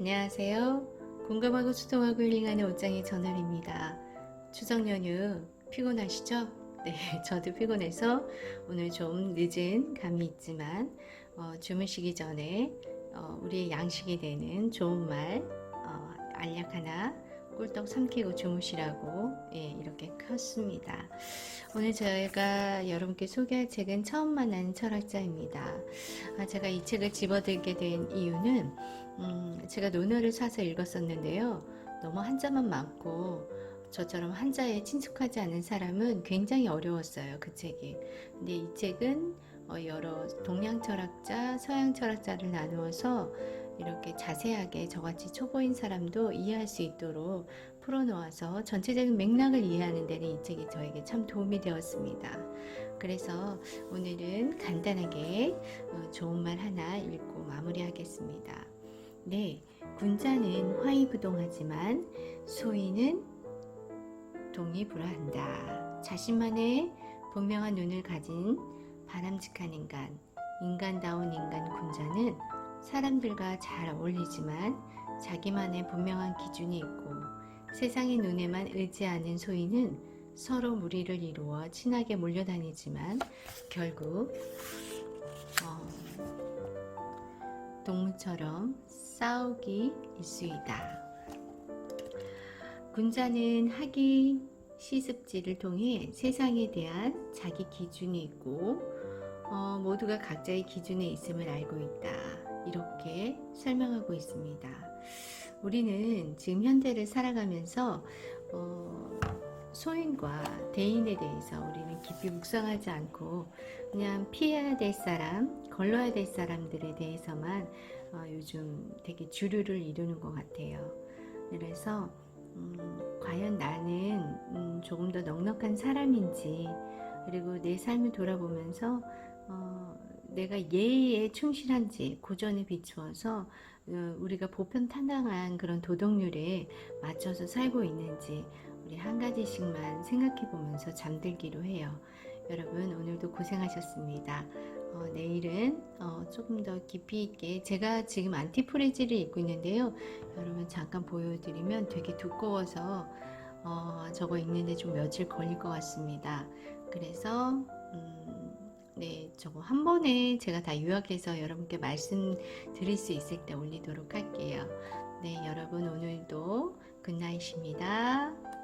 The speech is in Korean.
안녕하세요. 공감하고 수동하고 힐링하는 옷장의 전월입니다. 추석 연휴 피곤하시죠? 네, 저도 피곤해서 오늘 좀 늦은 감이 있지만 어, 주무시기 전에 어, 우리의 양식이 되는 좋은 말 어, 알약 하나 꿀떡 삼키고 주무시라고 예, 이렇게 켰습니다. 오늘 저희가 여러분께 소개할 책은 처음 만난 철학자입니다. 아, 제가 이 책을 집어들게 된 이유는 음, 제가 논어를 사서 읽었었는데요. 너무 한자만 많고 저처럼 한자에 친숙하지 않은 사람은 굉장히 어려웠어요. 그 책이. 근데 이 책은 어, 여러 동양 철학자, 서양 철학자를 나누어서 이렇게 자세하게 저같이 초보인 사람도 이해할 수 있도록 풀어놓아서 전체적인 맥락을 이해하는 데는 이 책이 저에게 참 도움이 되었습니다. 그래서 오늘은 간단하게 어, 좋은 말 하나 읽고 마무리하겠습니다. 네, 군자는 화이부동하지만 소인은 동의불허한다. 자신만의 분명한 눈을 가진 바람직한 인간, 인간다운 인간 군자는 사람들과 잘 어울리지만 자기만의 분명한 기준이 있고 세상의 눈에만 의지하는 소인은 서로 무리를 이루어 친하게 몰려다니지만 결국 어, 동물처럼 싸우기 일수이다. 군자는 학위 시습지를 통해 세상에 대한 자기 기준이 있고 어, 모두가 각자의 기준에 있음을 알고 있다. 이렇게 설명하고 있습니다. 우리는 지금 현대를 살아가면서 어, 소인과 대인에 대해서 우리는 깊이 묵상하지 않고 그냥 피해야 될 사람, 걸러야 될 사람들에 대해서만 어, 요즘 되게 주류를 이루는 것 같아요. 그래서 음, 과연 나는 음, 조금 더 넉넉한 사람인지 그리고 내 삶을 돌아보면서 어, 내가 예의에 충실한지 고전에 비추어서 어, 우리가 보편타당한 그런 도덕률에 맞춰서 살고 있는지 우리 한 가지씩만 생각해 보면서 잠들기로 해요. 여러분 오늘도 고생하셨습니다. 어, 내일은 어, 조금 더 깊이 있게 제가 지금 안티프레지를 입고 있는데요. 여러분 잠깐 보여드리면 되게 두꺼워서 어, 저거 입는데 좀 며칠 걸릴 것 같습니다. 그래서 음, 네 저거 한 번에 제가 다 요약해서 여러분께 말씀드릴 수 있을 때 올리도록 할게요. 네 여러분 오늘도 굿나잇입니다.